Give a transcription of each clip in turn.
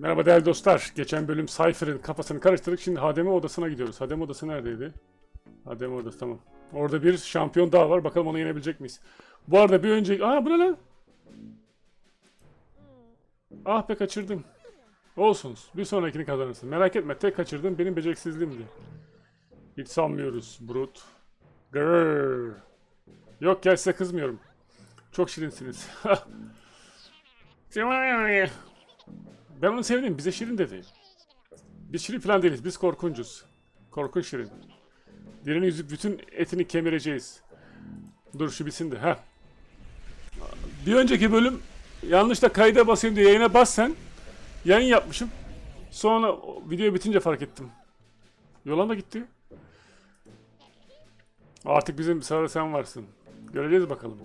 Merhaba değerli dostlar. Geçen bölüm Cypher'ın kafasını karıştırdık. Şimdi HDM odasına gidiyoruz. HDM odası neredeydi? HDM odası tamam. Orada bir şampiyon daha var. Bakalım onu yenebilecek miyiz? Bu arada bir önceki... Aa bu ne lan? Ah be kaçırdım. Olsun. Bir sonrakini kazanırsın. Merak etme. Tek kaçırdım. Benim beceriksizliğimdi. Hiç sanmıyoruz. Brut. Grrr. Yok ya size kızmıyorum. Çok şirinsiniz. Ben onu sevdim. Bize şirin dedi. Biz şirin falan değiliz. Biz korkuncuz. Korkunç şirin. Dilini yüzüp bütün etini kemireceğiz. Dur şu bitsin de. Ha. Bir önceki bölüm yanlışla kayda basayım diye yayına bas sen. Yayın yapmışım. Sonra video bitince fark ettim. Yola da gitti. Artık bizim sırada sen varsın. Göreceğiz bakalım.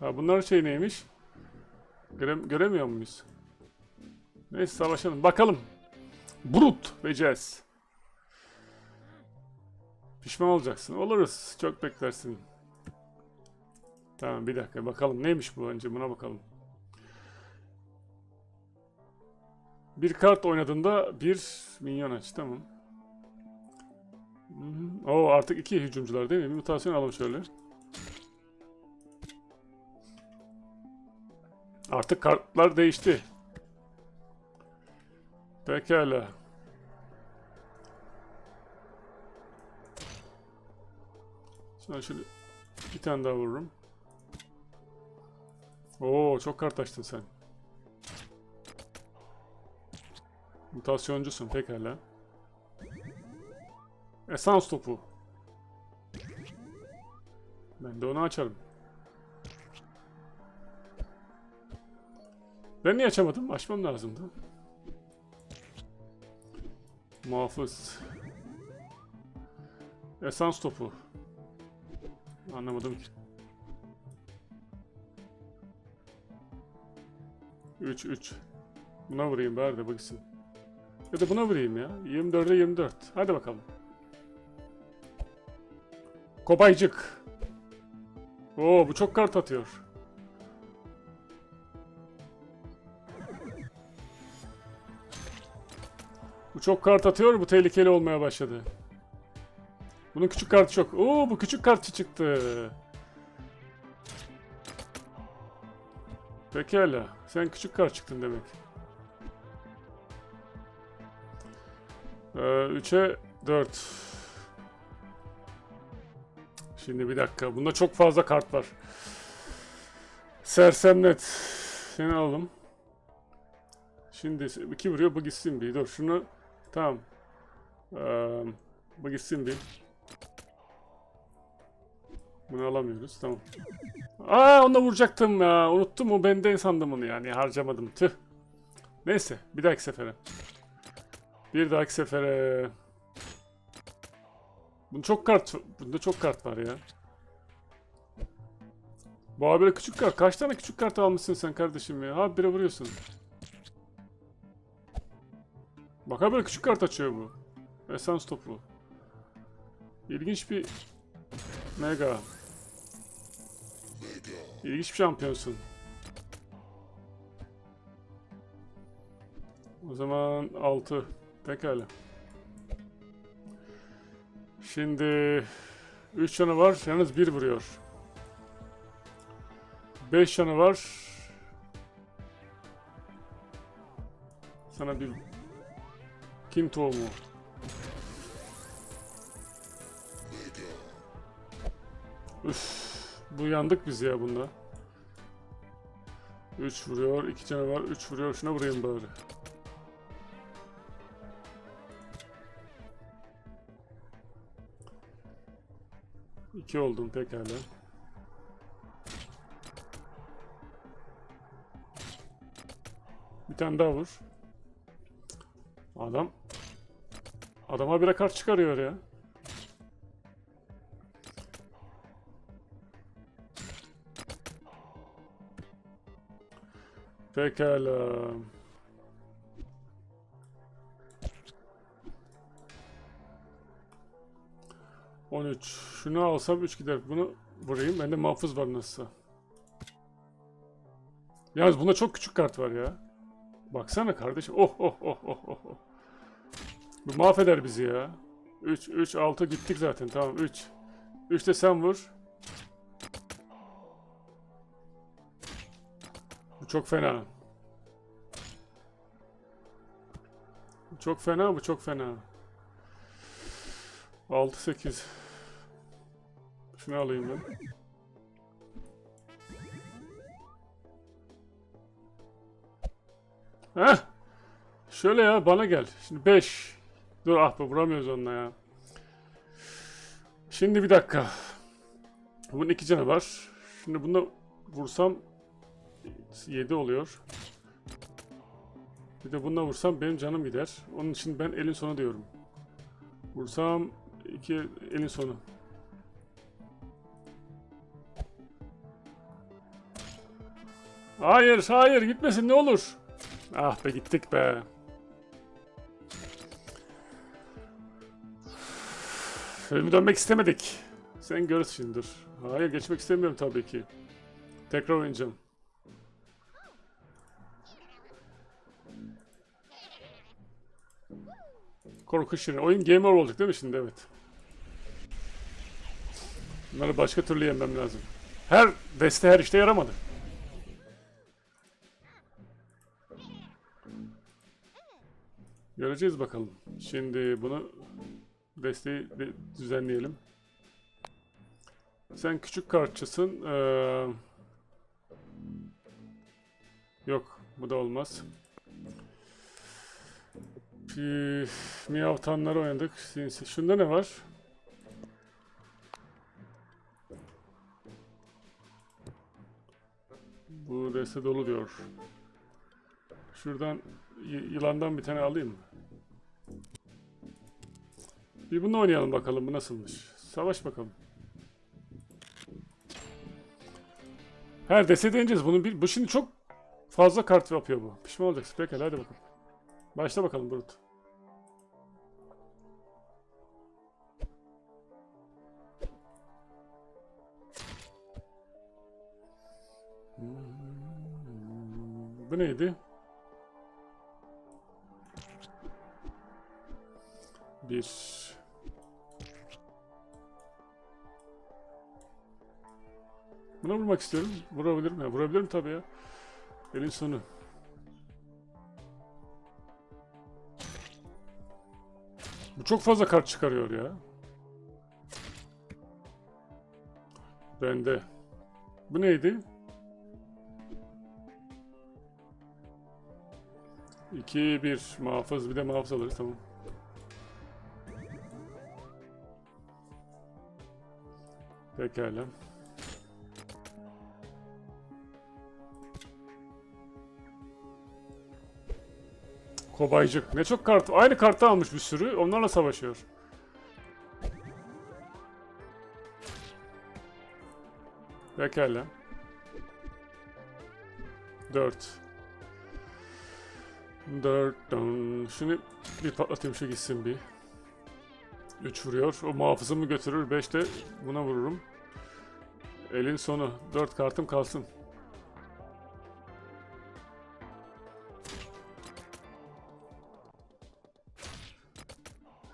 Ha bunların şey neymiş? Göre göremiyor muyuz? Neyse savaşalım. Bakalım. Brut ve Jazz. Pişman olacaksın. Oluruz. Çok beklersin. Tamam bir dakika bakalım. Neymiş bu önce buna bakalım. Bir kart oynadığında bir minyon aç. Tamam. Oo artık iki hücumcular değil mi? Mutasyon alalım şöyle. Artık kartlar değişti. Pekala. Sonra şöyle bir tane daha vururum. Oo çok kart açtın sen. Mutasyoncusun pekala. Esans topu. Ben de onu açarım. Ben niye açamadım? Açmam lazımdı. Muhafız. Esans topu. Anlamadım ki. 3 3. Buna vurayım bari de bakısın. Ya da buna vurayım ya. 24'e 24. Hadi bakalım. Kobaycık. Oo bu çok kart atıyor. Bu çok kart atıyor, bu tehlikeli olmaya başladı. Bunun küçük kartı çok. Oo bu küçük kartçı çıktı. Pekala. Sen küçük kart çıktın demek. Ee, 3'e 4. Şimdi bir dakika. Bunda çok fazla kart var. Sersemlet. Seni alalım. Şimdi iki vuruyor bu gitsin bir. Dur şunu tamam. Ee, bu gitsin bir. Bunu alamıyoruz. Tamam. Aa onu vuracaktım ya. Unuttum o benden sandım onu yani. Harcamadım. Tüh. Neyse bir dahaki sefere. Bir dahaki sefere. Bunda çok kart bunda çok kart var ya. Bu böyle küçük kart. Kaç tane küçük kart almışsın sen kardeşim ya? Ha bire vuruyorsun. Bak böyle küçük kart açıyor bu. Esans topu. İlginç bir mega. İlginç bir şampiyonsun. O zaman 6. Pekala. Şimdi 3 canı var. Yalnız 1 vuruyor. 5 canı var. Sana bir Kim tohumu? Üf, bu yandık biz ya bunda. 3 vuruyor, 2 canı var, 3 vuruyor. Şuna vurayım bari. İki oldum pekala. Bir tane daha vur. Adam Adama bire kart çıkarıyor ya. Pekala. On üç. Şunu alsam üç gider. Bunu vurayım. Bende muhafız var nasılsa. Yalnız bunda çok küçük kart var ya. Baksana kardeşim. Oh oh oh oh oh. Bu mahveder bizi ya. 3 3 6 gittik zaten. Tamam 3. 3 de sen vur. Bu çok fena. Bu çok fena, bu çok fena. 6 8. Şunu alayım ben. Heh. Şöyle ya bana gel. Şimdi 5. Dur ah be vuramıyoruz onunla ya. Şimdi bir dakika. Bunun iki canı var. Şimdi bunu vursam 7 oluyor. Bir de bununla vursam benim canım gider. Onun için ben elin sonu diyorum. Vursam 2 elin sonu. Hayır, hayır gitmesin ne olur. Ah be gittik be. Filmi dönmek istemedik. Sen görürsün şimdi dur. Hayır geçmek istemiyorum tabii ki. Tekrar oynayacağım. Korku şirin. Oyun game over olacak değil mi şimdi? Evet. Bunları başka türlü yenmem lazım. Her deste her işte yaramadı. Göreceğiz bakalım. Şimdi bunu desteği de düzenleyelim. Sen küçük kartçısın. Ee, yok, bu da olmaz. Üf, Miyavtanları oynadık. Şunda ne var? Bu deste dolu diyor. Şuradan yılandan bir tane alayım mı? Bir bunu oynayalım bakalım bu nasılmış. Savaş bakalım. Her dese deneyeceğiz. Bunun bir, bu şimdi çok fazla kart yapıyor bu. Pişman olacaksın. Pekala hadi bakalım. Başla bakalım Brut. Bu neydi? Bir. Buna vurmak istiyorum. Vurabilirim ya. Vurabilirim tabii ya. Elin sonu. Bu çok fazla kart çıkarıyor ya. Bende. Bu neydi? 2 1 muhafız bir de muhafız alırız tamam. Pekala. Kobaycık. Ne çok kart. Aynı kartı almış bir sürü. Onlarla savaşıyor. Pekala. 4. 4. Şunu bir patlatayım şu gitsin bir. 3 vuruyor. O muhafızımı götürür. 5 de buna vururum. Elin sonu. 4 kartım kalsın.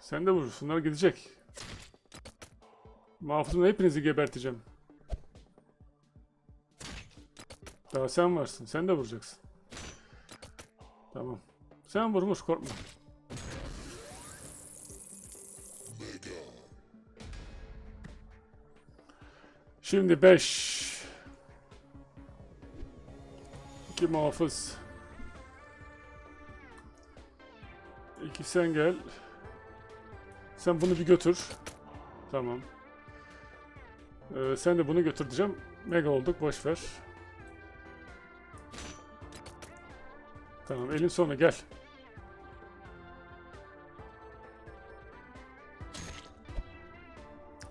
Sen de vur. Bunlar gidecek. Muhafızımla hepinizi geberteceğim. Daha sen varsın. Sen de vuracaksın. Tamam. Sen vurmuş korkma. Şimdi 5. 2 muhafız. 2 sen gel. Sen bunu bir götür. Tamam. Ee, sen de bunu götür diyeceğim. Mega olduk boş ver. Tamam elin sonu gel.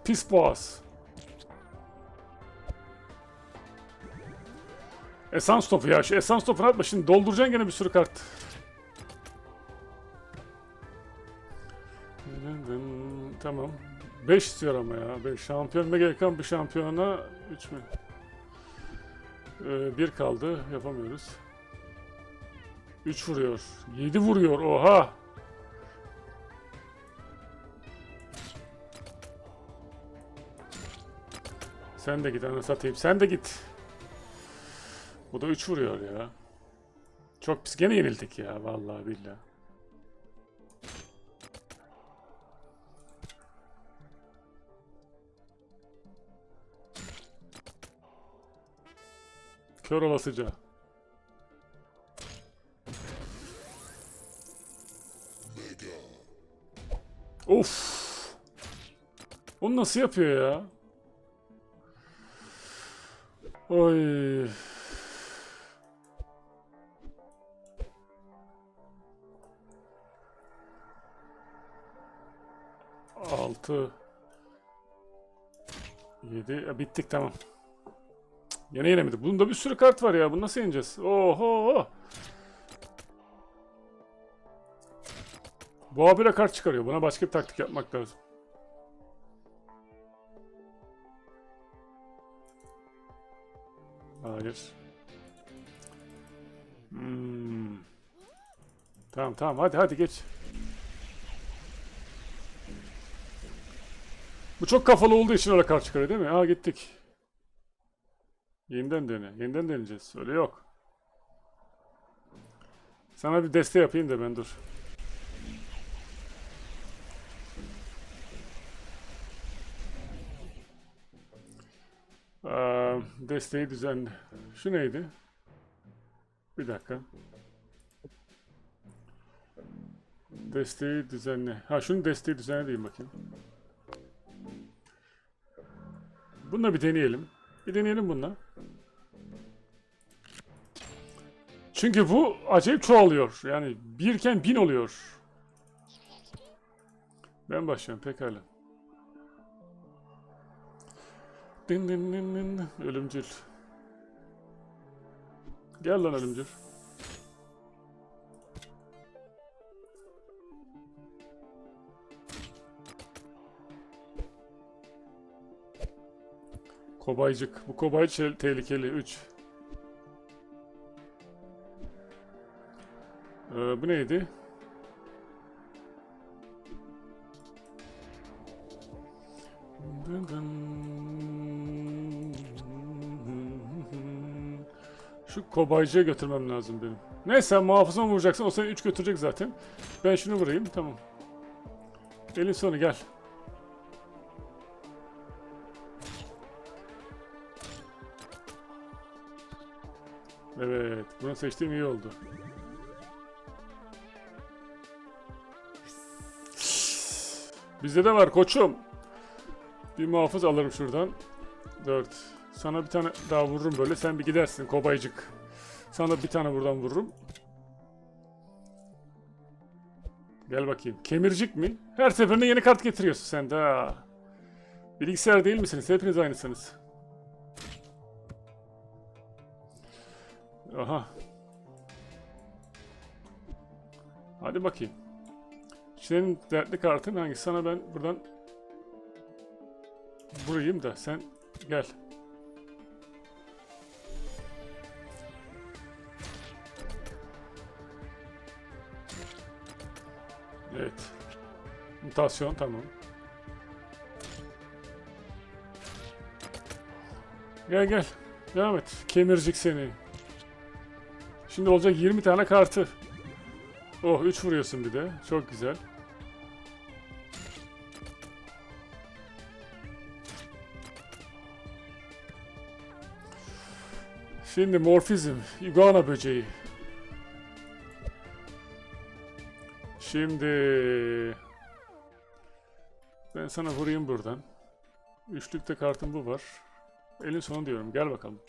Pis boğaz. Esans topu ya. Şu esans topunu atma. Şimdi dolduracaksın gene bir sürü kart. Tamam. 5 istiyor ama ya. 5 şampiyon mega yakan bir şampiyona 3 mü? Ee, bir kaldı. Yapamıyoruz. 3 vuruyor. 7 vuruyor. Oha. Sen de git anasını satayım. Sen de git. Bu da 3 vuruyor ya. Çok pis. Gene yenildik ya. Vallahi billahi. Kör olasıca. Of. Onu nasıl yapıyor ya? Oy. Altı. Yedi. Bittik tamam. Yine yenemedik. Bunda bir sürü kart var ya. Bunu nasıl yeneceğiz? Oho. Bu habire kart çıkarıyor. Buna başka bir taktik yapmak lazım. Hayır. Hmm. Tamam tamam hadi hadi geç. Bu çok kafalı olduğu için öyle kart çıkarıyor değil mi? Aa gittik. Yeniden dene. Yeniden deneyeceğiz. Öyle yok. Sana bir deste yapayım da ben dur. Aa, desteği düzenle. Şu neydi? Bir dakika. Desteği düzenle. Ha şunu desteği düzenle diyeyim bakayım. Bununla bir deneyelim. Bir deneyelim bununla. Çünkü bu acayip çoğalıyor. Yani birken bin oluyor. Ben başlıyorum pekala. Din din din din. Ölümcül. Gel lan ölümcül. Kobaycık. Bu kobay çe- tehlikeli. 3. Ee, bu neydi? Şu kobaycıya götürmem lazım benim. Neyse muhafıza vuracaksın? O seni 3 götürecek zaten. Ben şunu vurayım. Tamam. Elin sonu gel. Evet. Bunu seçtiğim iyi oldu. Bizde de var koçum. Bir muhafız alırım şuradan. 4. Sana bir tane daha vururum böyle. Sen bir gidersin kobaycık. Sana bir tane buradan vururum. Gel bakayım. Kemircik mi? Her seferinde yeni kart getiriyorsun sen de ha. Bilgisayar değil misiniz? Hepiniz aynısınız. Aha. Hadi bakayım. Senin dertli kartın hangisi? Sana ben buradan vurayım da sen gel. Evet. Mutasyon tamam. Gel gel. Devam et. Kemircik seni. Şimdi olacak 20 tane kartı. Oh 3 vuruyorsun bir de. Çok güzel. Şimdi morfizm, iguana böceği. Şimdi ben sana vurayım buradan. Üçlükte kartım bu var. Elin sonu diyorum. Gel bakalım.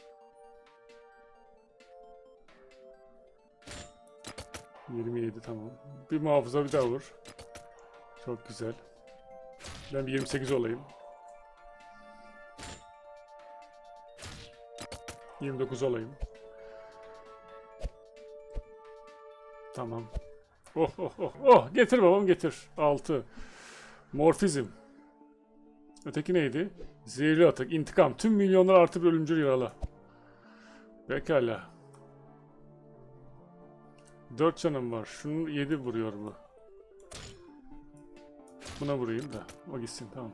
Yirmi yedi tamam. Bir muhafıza bir daha vur. Çok güzel. Ben bir 28 olayım. 29 olayım. Tamam. Oh oh oh oh getir babam getir. 6. Morfizm. Öteki neydi? Zehirli atak, intikam. Tüm milyonlar artı bir ölümcül yaralı. Pekala. 4 canım var. Şunun 7 vuruyor bu. Buna vurayım da. O gitsin tamam.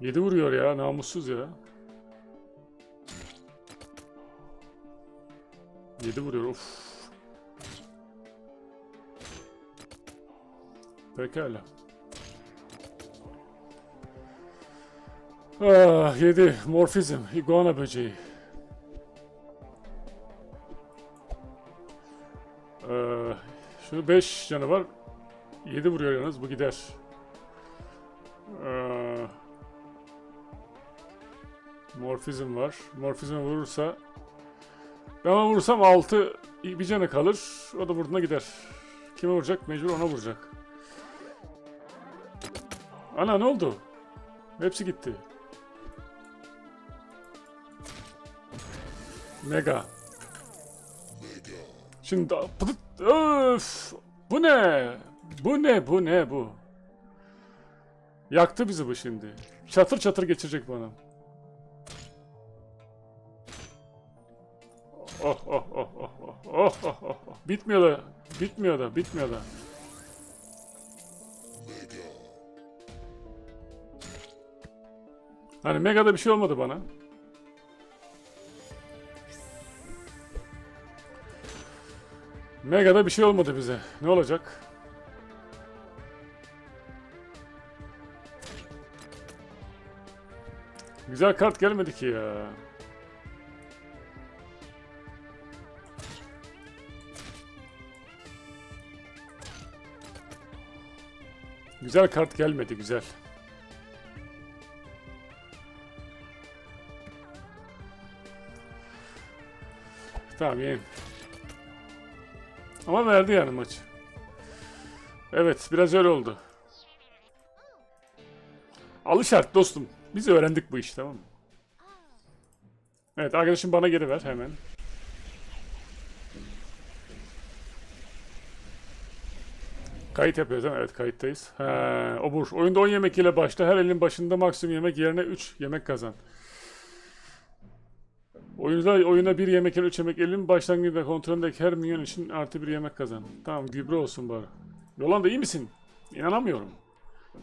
7 vuruyor ya. Namussuz ya. 7 vuruyor. Of. Pekala. Ah 7. Morfizm. iguana böceği. Ee, şunu 5 canı var. 7 vuruyor yalnız bu gider. Ee, morfizm var. Morfizm vurursa ben ona vurursam 6 bir canı kalır. O da vurduğuna gider. Kime vuracak? Mecbur ona vuracak. Ana ne oldu? Hepsi gitti. Mega. Şimdi pıtıt- öf! Bu ne? Bu ne? Bu ne bu? Yaktı bizi bu şimdi. Çatır çatır geçirecek bana. Bitmiyor da, bitmiyor da, bitmiyor da. Hani Mega'da bir şey olmadı bana. Mega'da bir şey olmadı bize. Ne olacak? Güzel kart gelmedi ki ya. Güzel kart gelmedi güzel. Tamam yeğen. Ama verdi yani maç. Evet biraz öyle oldu. Alış artık dostum. Biz öğrendik bu işi tamam mı? Evet arkadaşım bana geri ver hemen. Kayıt yapıyoruz değil mi? Evet kayıttayız. He, obur. Oyunda 10 yemek ile başla. Her elin başında maksimum yemek yerine 3 yemek kazan. Oyunda, oyuna bir yemek ile 3 yemek elin başlangıcında kontrolündeki her milyon için artı bir yemek kazan. Tamam gübre olsun bari. Yolanda iyi misin? İnanamıyorum.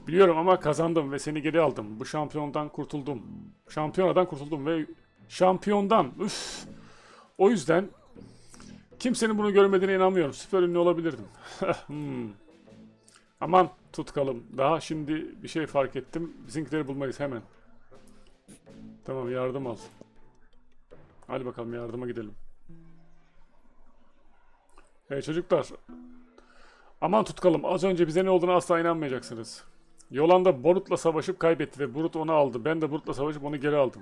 Biliyorum ama kazandım ve seni geri aldım. Bu şampiyondan kurtuldum. Şampiyonadan kurtuldum ve şampiyondan. Üf. O yüzden kimsenin bunu görmediğine inanmıyorum. Süper ünlü olabilirdim. Hmm. Aman tutkalım. Daha şimdi bir şey fark ettim. Bizimkileri bulmayız hemen. Tamam yardım al. Hadi bakalım yardıma gidelim. Hey çocuklar. Aman tutkalım. Az önce bize ne olduğunu asla inanmayacaksınız. Yolanda Borut'la savaşıp kaybetti ve Borut onu aldı. Ben de Borut'la savaşıp onu geri aldım.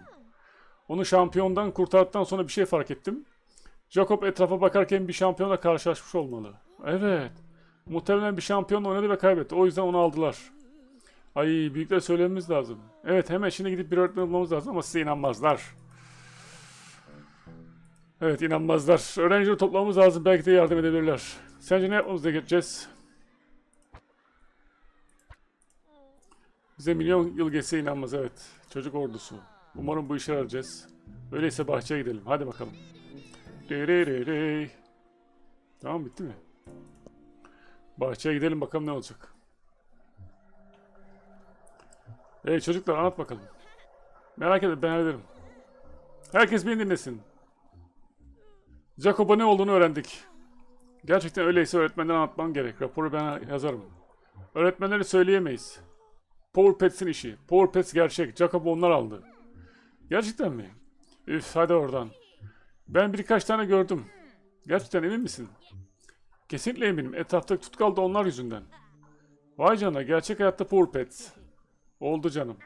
Onu şampiyondan kurtardıktan sonra bir şey fark ettim. Jacob etrafa bakarken bir şampiyonla karşılaşmış olmalı. Evet. Muhtemelen bir şampiyonla oynadı ve kaybetti. O yüzden onu aldılar. Ay büyükler söylememiz lazım. Evet hemen şimdi gidip bir öğretmen bulmamız lazım ama size inanmazlar. Evet inanmazlar. Öğrencileri toplamamız lazım. Belki de yardım edebilirler. Sence ne yapmamız gerekeceğiz? Bize milyon yıl geçse inanmaz evet. Çocuk ordusu. Umarım bu işe yarayacağız. Öyleyse bahçeye gidelim. Hadi bakalım. Re re re re. Tamam bitti mi? Bahçeye gidelim bakalım ne olacak. Hey çocuklar anlat bakalım. Merak etme ben hallederim. Herkes beni dinlesin. Jacob'a ne olduğunu öğrendik. Gerçekten öyleyse öğretmenden anlatmam gerek. Raporu ben yazarım. Öğretmenleri söyleyemeyiz. Power Pets'in işi. Power Pets gerçek. Jacob onlar aldı. Gerçekten mi? Üf hadi oradan. Ben birkaç tane gördüm. Gerçekten emin misin? Kesinlikle eminim. Etraftaki tutkal da onlar yüzünden. Vay canına gerçek hayatta Power Pets. Oldu canım.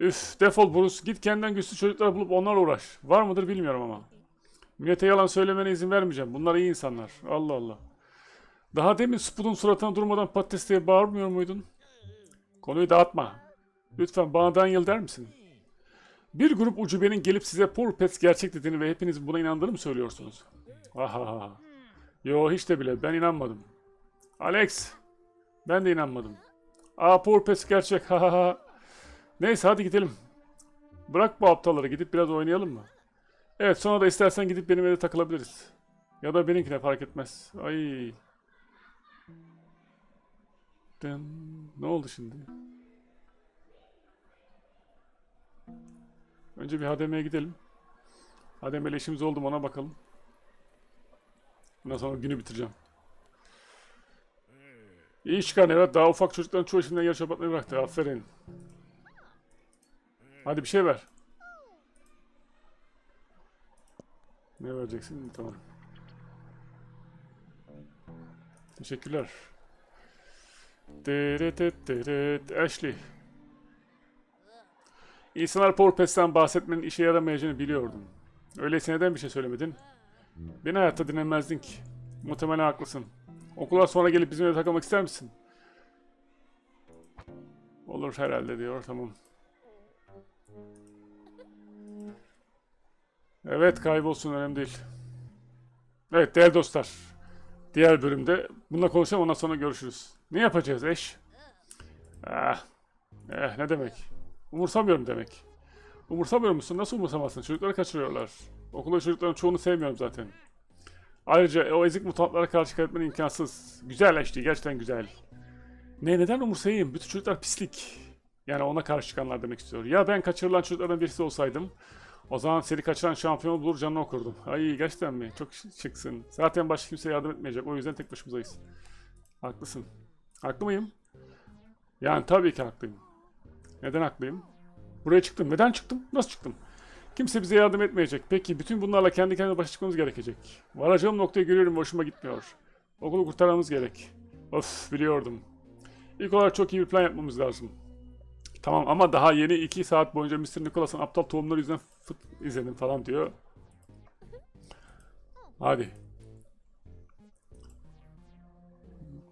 Üf defol Bruce. Git kendinden güçlü çocuklar bulup onlarla uğraş. Var mıdır bilmiyorum ama. Millete yalan söylemene izin vermeyeceğim. Bunlar iyi insanlar. Allah Allah. Daha demin Spud'un suratına durmadan patates diye bağırmıyor muydun? Konuyu dağıtma. Lütfen bana Daniel der misin? Bir grup ucubenin gelip size Poor Pets gerçek dediğini ve hepiniz buna inandığını mı söylüyorsunuz? Aha. Yo hiç de bile ben inanmadım. Alex. Ben de inanmadım. Aa Poor Pets gerçek. Ha ha ha. Neyse hadi gidelim. Bırak bu aptalları gidip biraz oynayalım mı? Evet sonra da istersen gidip benim evde takılabiliriz. Ya da benimkine fark etmez. Ay. Dın. Ne oldu şimdi? Önce bir HDM'ye gidelim. HDM ile işimiz oldu ona bakalım. Ondan sonra günü bitireceğim. İyi çıkan evet daha ufak çocukların çoğu şimdiden yarış yapmayı bıraktı. Aferin. Hadi bir şey ver. Ne vereceksin? Tamam. Teşekkürler. Ashley. İnsanlar Power Pass'ten bahsetmenin işe yaramayacağını biliyordum. Öyleyse neden bir şey söylemedin? Beni hayatta dinlemezdin ki. Muhtemelen haklısın. Okula sonra gelip bizimle takılmak ister misin? Olur herhalde diyor. Tamam. Evet kaybolsun önemli değil. Evet değerli dostlar. Diğer bölümde bununla konuşalım ondan sonra görüşürüz. Ne yapacağız eş? Ah, eh, ne demek? Umursamıyorum demek. Umursamıyor musun? Nasıl umursamazsın? Çocukları kaçırıyorlar. Okulda çocukların çoğunu sevmiyorum zaten. Ayrıca o ezik mutantlara karşı kaybetmen imkansız. Güzel eşti, gerçekten güzel. Ne neden umursayayım? Bütün çocuklar pislik. Yani ona karşı çıkanlar demek istiyor. Ya ben kaçırılan çocuklardan birisi olsaydım o zaman seni kaçıran şampiyon bulur canını okurdum. Ay gerçekten mi? Çok şıksın. Zaten başka kimse yardım etmeyecek. O yüzden tek başımızdayız. Haklısın. Haklı mıyım? Yani tabii ki haklıyım. Neden haklıyım? Buraya çıktım. Neden çıktım? Nasıl çıktım? Kimse bize yardım etmeyecek. Peki bütün bunlarla kendi kendine başa çıkmamız gerekecek. Varacağım noktayı görüyorum hoşuma gitmiyor. Okulu kurtarmamız gerek. Of biliyordum. İlk olarak çok iyi bir plan yapmamız lazım. Tamam ama daha yeni 2 saat boyunca Mr. Nicholas'ın aptal tohumları yüzünden fıt izledim falan diyor. Hadi.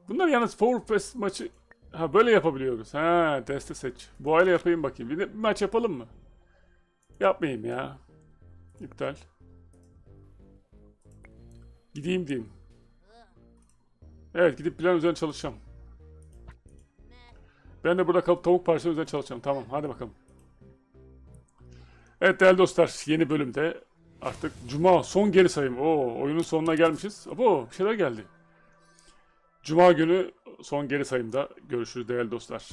Bunlar yalnız Power Pass maçı ha böyle yapabiliyoruz. Ha deste seç. Bu aile yapayım bakayım. Bir, de bir maç yapalım mı? Yapmayayım ya. İptal. Gideyim diyeyim. Evet gidip plan üzerine çalışacağım. Ben de burada kalıp tavuk parçaları üzerine çalışacağım. Tamam hadi bakalım. Evet değerli dostlar yeni bölümde artık Cuma son geri sayım. Oo oyunun sonuna gelmişiz. Abo bir şeyler geldi. Cuma günü son geri sayımda görüşürüz değerli dostlar.